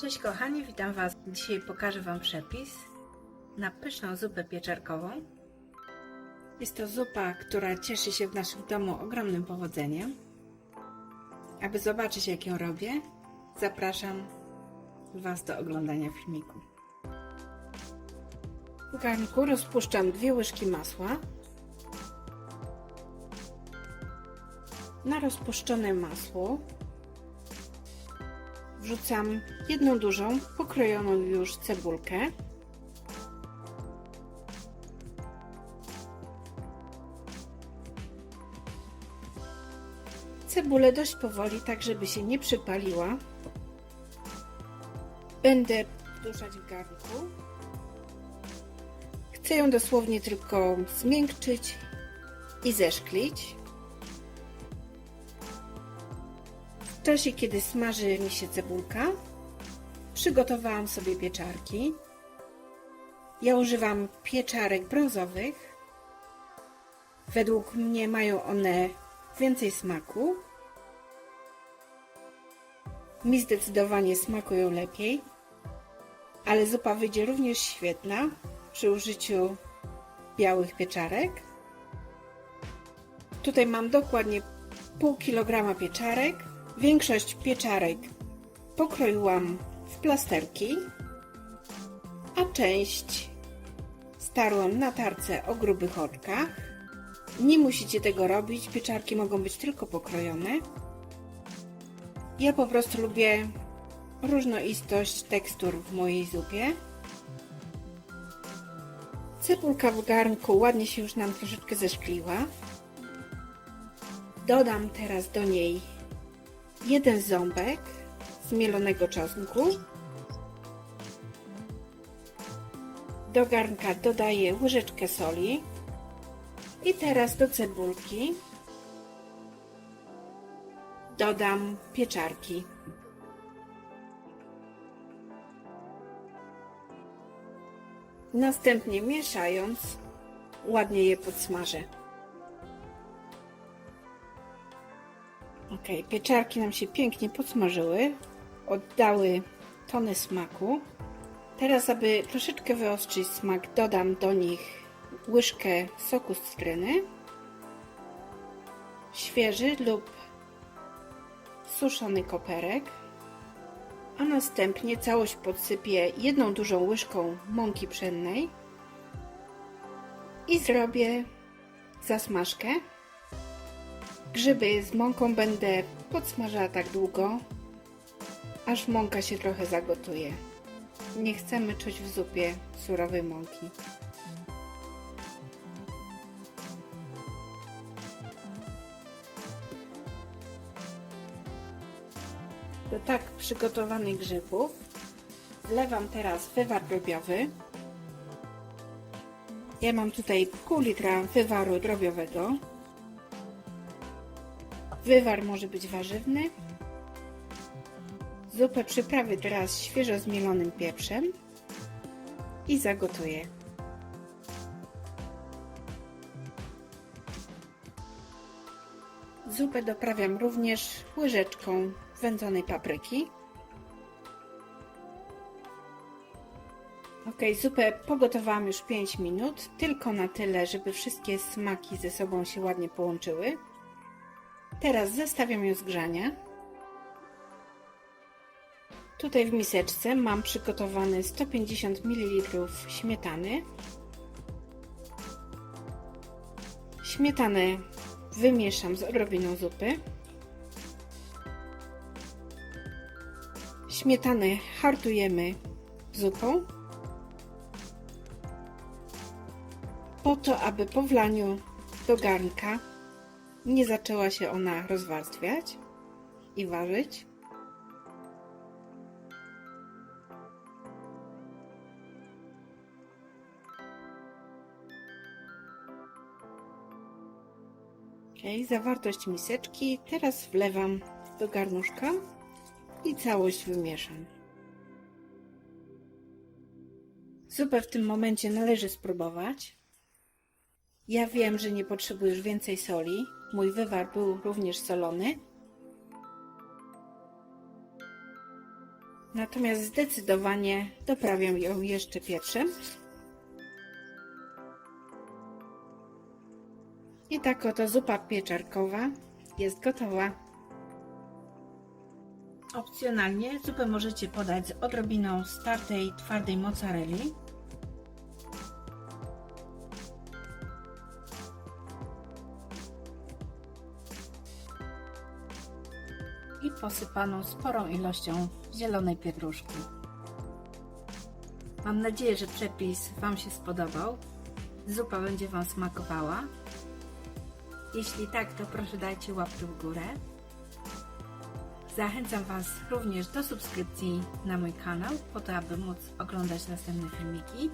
Cześć kochani, witam Was. Dzisiaj pokażę Wam przepis na pyszną zupę pieczarkową. Jest to zupa, która cieszy się w naszym domu ogromnym powodzeniem. Aby zobaczyć jak ją robię, zapraszam Was do oglądania filmiku. W garnku rozpuszczam dwie łyżki masła. Na rozpuszczone masło wrzucam jedną dużą, pokrojoną już cebulkę. Cebulę dość powoli, tak żeby się nie przypaliła. Będę duszać w garnku. Chcę ją dosłownie tylko zmiękczyć i zeszklić. W czasie, kiedy smaży mi się cebulka, przygotowałam sobie pieczarki. Ja używam pieczarek brązowych. Według mnie mają one więcej smaku. Mi zdecydowanie smakują lepiej, ale zupa wyjdzie również świetna przy użyciu białych pieczarek. Tutaj mam dokładnie pół kilograma pieczarek. Większość pieczarek pokroiłam w plasterki, a część starłam na tarce o grubych oczkach. Nie musicie tego robić, pieczarki mogą być tylko pokrojone. Ja po prostu lubię różnoistość tekstur w mojej zupie. Cebulka w garnku ładnie się już nam troszeczkę zeszkliła. Dodam teraz do niej jeden ząbek zmielonego czosnku. Do garnka dodaję łyżeczkę soli. I teraz do cebulki dodam pieczarki. Następnie mieszając, ładnie je podsmażę. Ok, pieczarki nam się pięknie podsmażyły, oddały tonę smaku. Teraz, aby troszeczkę wyostrzyć smak, dodam do nich łyżkę soku z cytryny, świeży lub suszony koperek, a następnie całość podsypię jedną dużą łyżką mąki pszennej i zrobię zasmażkę. Grzyby z mąką będę podsmażała tak długo, aż mąka się trochę zagotuje. Nie chcemy czuć w zupie surowej mąki. Do tak przygotowanych grzybów wlewam teraz wywar drobiowy. Ja mam tutaj pół litra wywaru drobiowego. Wywar może być warzywny. Zupę przyprawię teraz świeżo zmielonym pieprzem i zagotuję. Zupę doprawiam również łyżeczką wędzonej papryki. Ok, zupę pogotowałam już 5 minut, tylko na tyle, żeby wszystkie smaki ze sobą się ładnie połączyły. Teraz zestawiam ją z grzania. Tutaj w miseczce mam przygotowany 150 ml śmietany. Śmietanę wymieszam z odrobiną zupy. Śmietanę hartujemy zupą. Po to, aby po wlaniu do garnka nie zaczęła się ona rozwarstwiać i ważyć. Ok, zawartość miseczki. Teraz wlewam do garnuszka i całość wymieszam. Zupę w tym momencie należy spróbować. Ja wiem, że nie potrzebujesz więcej soli. Mój wywar był również solony. Natomiast zdecydowanie doprawiam ją jeszcze pieprzem. I tak oto zupa pieczarkowa jest gotowa. Opcjonalnie zupę możecie podać z odrobiną startej, twardej mozzarelli. I posypaną sporą ilością zielonej pietruszki. Mam nadzieję, że przepis Wam się spodobał. Zupa będzie Wam smakowała. Jeśli tak, to proszę dajcie łapkę w górę. Zachęcam Was również do subskrypcji na mój kanał, po to, aby móc oglądać następne filmiki.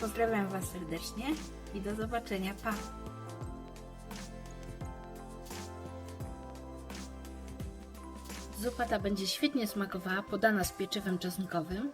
Pozdrawiam Was serdecznie i do zobaczenia. Pa! Zupa ta będzie świetnie smakowała, podana z pieczywem czosnkowym.